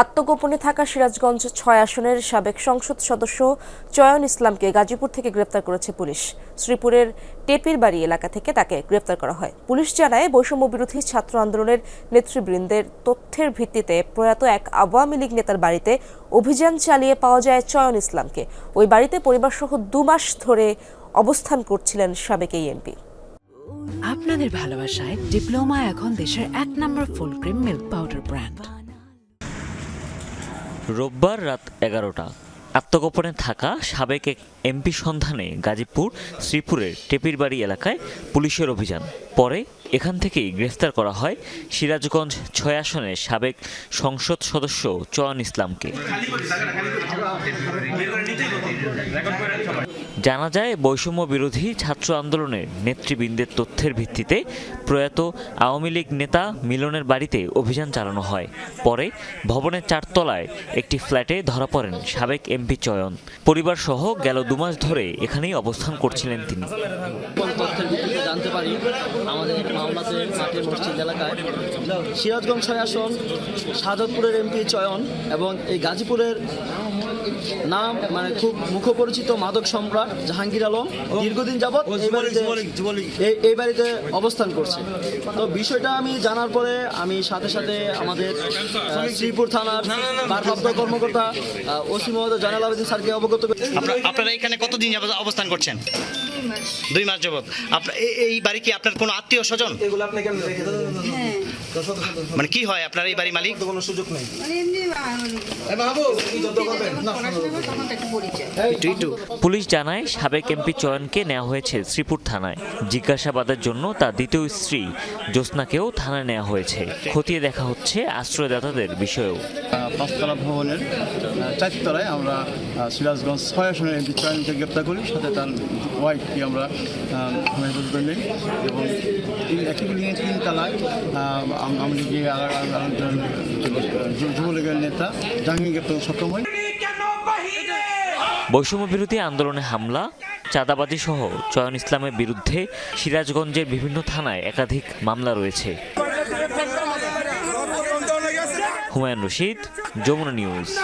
আত্মগোপনে থাকা সিরাজগঞ্জ ছয় আসনের সাবেক সংসদ সদস্য চয়ন ইসলামকে গাজীপুর থেকে গ্রেপ্তার করেছে পুলিশ। শ্রীপুরের টেপির বাড়ি এলাকা থেকে তাকে গ্রেপ্তার করা হয়। পুলিশ জানায় বৈষম্য বিরোধী ছাত্র আন্দোলনের নেতৃবৃন্দের তথ্যের ভিত্তিতে প্রয়াত এক আওয়ামী লীগ নেতার বাড়িতে অভিযান চালিয়ে পাওয়া যায় চয়ন ইসলামকে। ওই বাড়িতে পরিবারসহ দু মাস ধরে অবস্থান করছিলেন সাবেক এই এমপি আপনাদের ভালোবাসায় ডিপ্লোমা এখন দেশের এক নম্বর full cream milk powder brand. রোববার রাত এগারোটা। আত্মগোপনে থাকা সাবেক এক এমপি সন্ধানে গাজীপুর, শ্রীপুরের টেপিরবাড়ি এলাকায় পুলিশের অভিযান। পরে এখান থেকেই গ্রেফতার করা হয় সিরাজগঞ্জ ছয় আসনের সাবেক সংসদ সদস্য চয়ন ইসলামকে। জানা যায়, বৈষম্য বিরোধী ছাত্র আন্দোলনের নেতৃবৃন্দের তথ্যের ভিত্তিতে প্রয়াত আওয়ামী লীগ নেতা মিলনের বাড়িতে অভিযান চালানো হয়। পরে ভবনের চারতলায় একটি ফ্ল্যাটে ধরা পড়েন সাবেক এমপি চয়ন। পরিবার সহ গেল দুমাস ধরে এখানেই অবস্থান করছিলেন তিনি। জানতে পারি, আমাদের মাওলাতে মাঠে মসজিদ এলাকায় সিরাজগঞ্জ ছয় আসন শাহজাদপুরের এমপি চয়ন এবং এই গাজীপুরের নাম মানে খুব মুখপরিচিত মাদক সম্রাট জাহাঙ্গীর আলম দীর্ঘদিন যাবৎ এই বাড়িতে অবস্থান করছে। তো বিষয়টা আমি জানার পরে আমি সাথে সাথে আমাদের শ্রীপুর থানার ভারপ্রাপ্ত কর্মকর্তা ওসি মহোদয় জয়নাল আবেদিন স্যারকে অবগত আপনারা এখানে কতদিন অবস্থান করছেন? দুই মাস যাবত আপনার এই- বাড়ি কি আপনার কোনো আত্মীয় স্বজন? মানে কি হয় আপনার এই বাড়ি মালিক? মানে একটু পুলিশ জানায় সাবেক এমপি চয়নকে নেওয়া হয়েছে শ্রীপুর থানায়। জিজ্ঞাসাবাদের জন্য তার দ্বিতীয় স্ত্রী জ্যোৎস্নাকেও থানায় নেওয়া হয়েছে। খতিয়ে দেখা হচ্ছে আশ্রয়দাতাদের বিষয়েও। পাঁচতলা ভবনের চারতলায় আমরা সিরাজগঞ্জ ছয় আসনের এমপি চয়নকে গ্রেপ্তার করি। সাথে তার ওয়াইফকে আমরা হেফাজতে নেই এবং একই বিল্ডিংয়ে তিন তালায় আমি যুব- যুবলীগের নেতা জাহাঙ্গীর গ্রেপ্তার সক্ষম হই। বৈষম্য বিরোধী আন্দোলনে হামলা, চাঁদাবাজি সহ চয়ন ইসলামের বিরুদ্ধে সিরাজগঞ্জের বিভিন্ন থানায় একাধিক মামলা রয়েছে। হুমায়ুন রশিদ, যমুনা নিউজ।